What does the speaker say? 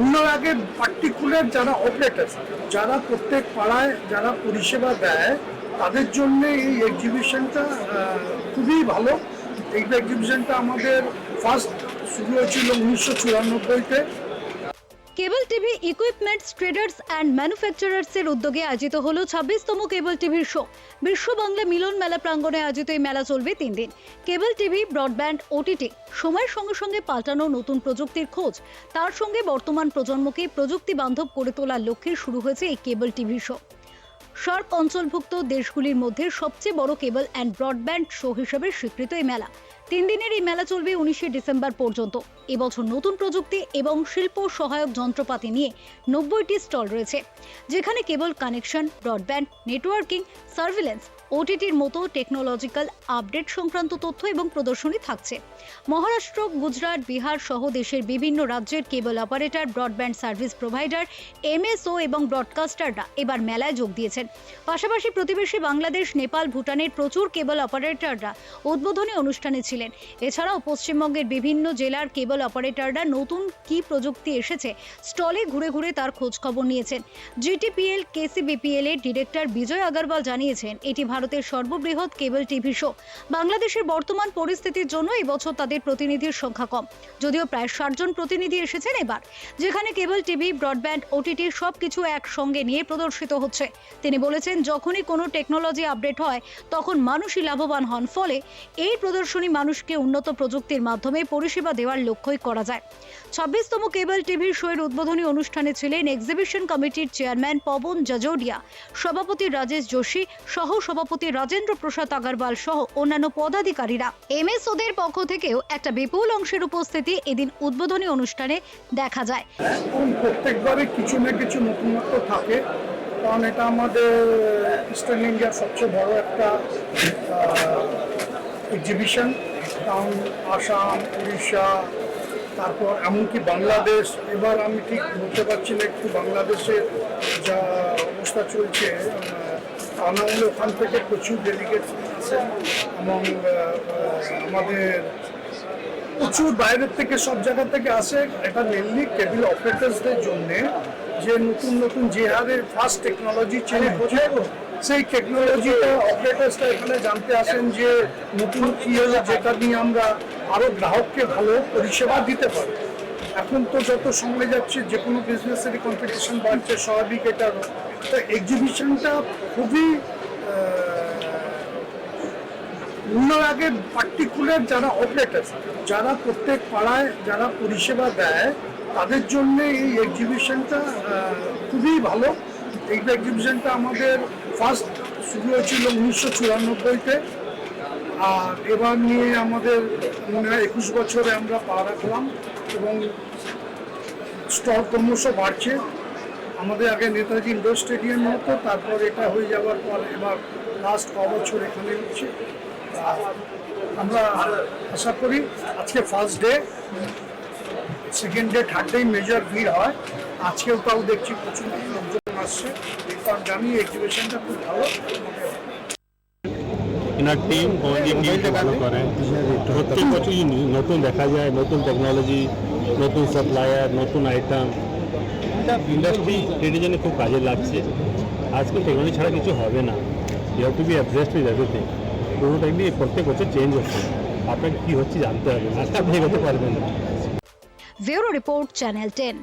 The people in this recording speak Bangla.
উন্নয়ন আগে পার্টিকুলার যারা অপারেটার যারা প্রত্যেক পাড়ায় যারা পরিষেবা দেয়, তাদের জন্য এই এক্সিবিশনটা খুবই ভালো। এই এক্সিবিশনটা আমাদের ফার্স্ট শুরু হয়েছিল উনিশশো চুরানব্বইতে। Cable TV equipments traders and ম্যানুফ্যাকচারার্সের উদ্যোগে আয়োজিত হলো ছাব্বিশতম কেবল টিভির শো বিশ্ব বাংলা মিলন মেলা প্রাঙ্গণে আয়োজিত এই মেলা চলবে তিন দিন। কেবল টিভি ব্রডব্যান্ড ওটিটি সময়ের সঙ্গে সঙ্গে পাল্টানো নতুন প্রযুক্তির খোঁজ। তার সঙ্গে বর্তমান প্রজন্মকে প্রযুক্তি বান্ধব করে তোলার লক্ষ্যে শুরু হয়েছে এই কেবল টিভি শো সার্ক অঞ্চলভুক্ত দেশগুলির মধ্যে সবচেয়ে বড় কেবল অ্যান্ড ব্রডব্যান্ড শো হিসেবে স্বীকৃত এই মেলা। তিন দিনের এই মেলা চলবে উনিশে ডিসেম্বর পর্যন্ত। এবছর নতুন প্রযুক্তি এবং শিল্প সহায়ক যন্ত্রপাতি নিয়ে নব্বইটি স্টল রয়েছে, যেখানে cable connection broadband networking surveillance ওটিটির মতো টেকনোলজিক্যাল আপডেট সংক্রান্ত তথ্য এবং প্রদর্শনী থাকছে। মহারাষ্ট্র, গুজরাট, বিহার সহ দেশের বিভিন্ন রাজ্যের cable operator broadband service provider MSO এবং ব্রডকাস্টাররা এবার মেলায় যোগ দিয়েছেন। পাশাপাশি প্রতিবেশী বাংলাদেশ, নেপাল, ভুটানের প্রচুর কেবল অপারেটররা উদ্বোধনী অনুষ্ঠানে ছিলেন। এছাড়াও পশ্চিমবঙ্গের বিভিন্ন জেলার কেবল অপারেটররা নতুন কি প্রযুক্তি এসেছে স্টলে ঘুরে ঘুরে তার খোঁজ খবর নিয়েছেন জিটিপিএল কেসিবিপিএল এর ডিরেক্টর বিজয় আগরওয়াল জানিয়েছেন, এটি ভারতের সর্ববৃহৎ কেবল টিভি শো। বাংলাদেশের বর্তমান পরিস্থিতির জন্য এবছর তাদের প্রতিনিধির সংখ্যা কম। যদিও প্রায় ষাট জন প্রতিনিধি এসেছেন এবার। যেখানে কেবল টিভি, ব্রডব্যান্ড ওটিটির সব কিছু একসঙ্গে নিয়ে প্রদর্শিত হচ্ছে। তিনি বলেছেন, যখনই কোনো টেকনোলজি আপডেট হয়, তখন মানুষই লাভবান হন। ফলে এই প্রদর্শনী মানুষকে উন্নত প্রযুক্তির মাধ্যমে পরিষেবা দেওয়ার লক্ষ্যই করা যায়। ছাব্বিশতম কেবল টিভির শোয়ের উদ্বোধনী অনুষ্ঠানে ছিলেন এক্সিবিশন কমিটির চেয়ারম্যান পবন জাজোডিয়া সভাপতি রাজেশ যোশী সহ সভাপতি রাজেন্দ্র প্রসাদ আগরওয়াল সহ অন্যান্য পদাধিকারীরা। এম এস এমএসওদের পক্ষ থেকেও একটা বিপুল অংশের উপস্থিতি এদিন উদ্বোধনী অনুষ্ঠানে দেখা যায়। এবং প্রত্যেকবারই কিছু না কিছু নতুনত্ব থাকে, কারণ এটা আমাদের ইস্টার্ন ইন্ডিয়ার সবচেয়ে বড় একটা এক্সিবিশন কারণ আসাম, উড়িষ্যা, তারপর এমনকি বাংলাদেশ, এবার আমি ঠিক বলতে পারছি না একটু বাংলাদেশের যা অবস্থা চলছে আনামলে ওখান থেকে প্রচুর ডেলিগেট আছে এবং আমাদের প্রচুর বাইরের থেকে, সব জায়গা থেকে আসে। এটা মেনলি কেবিল অপারেটার্সদের জন্য, যে নতুন নতুন যে হারে ফার্স্ট টেকনোলজি চেঞ্জ হচ্ছে সেই টেকনোলজিটা অপারেটার্সরা এখানে জানতে আসেন যে নতুন কি হলো, যেটা নিয়ে আমরা আরও গ্রাহককে ভালো পরিষেবা দিতে পারি। এখন তো যত সময় যাচ্ছে, যে কোনো বিজনেসেরই কম্পিটিশন বাড়ছে, স্বাভাবিক এটারও তো এক্সিবিশনটা খুবই উন্নয়ন আগে পার্টিকুলার যারা অপারেটার যারা প্রত্যেক পাড়ায় যারা পরিষেবা দেয়, তাদের জন্য এই এক্সিবিশনটা খুবই ভালো। এই এক্সিবিশনটা আমাদের ফার্স্ট শুরু হয়েছিল উনিশশো চুরানব্বইতে। আর এবার নিয়ে আমাদের মনে হয় একুশ বছরে আমরা পা রাখলাম এবং স্টল ক্রমশ বাড়ছে। আমাদের আগে নেতাজি ইন্ডোর স্টেডিয়াম হতো, তারপর এটা হয়ে যাওয়ার পর এবার লাস্ট ক বছর এখানে হচ্ছে। আমরা আশা করি আজকে first day second day third day major ভিড় হয়। আজকেও তাও দেখছি প্রচুর লোকজন আসছে। কারণ জানি এক্সিবিশনটা খুব ভালো এনার টিম ভালো করে। প্রত্যেক বছরই নতুন দেখা যায় নতুন টেকনোলজি নতুন সাপ্লায়ার নতুন আইটেম এটা ইন্ডাস্ট্রি ট্রেডের জন্য খুব কাজে লাগছে। আজকে টেকনোলজি ছাড়া কিছু হবে না। You have to be addressed with everything কোনো টাইমই প্রত্যেক বছর চেঞ্জ হচ্ছে। আপনাকে কী হচ্ছে জানতে হবে আজকে আপনি এগোতে পারবেন না। Bureau report channel ten.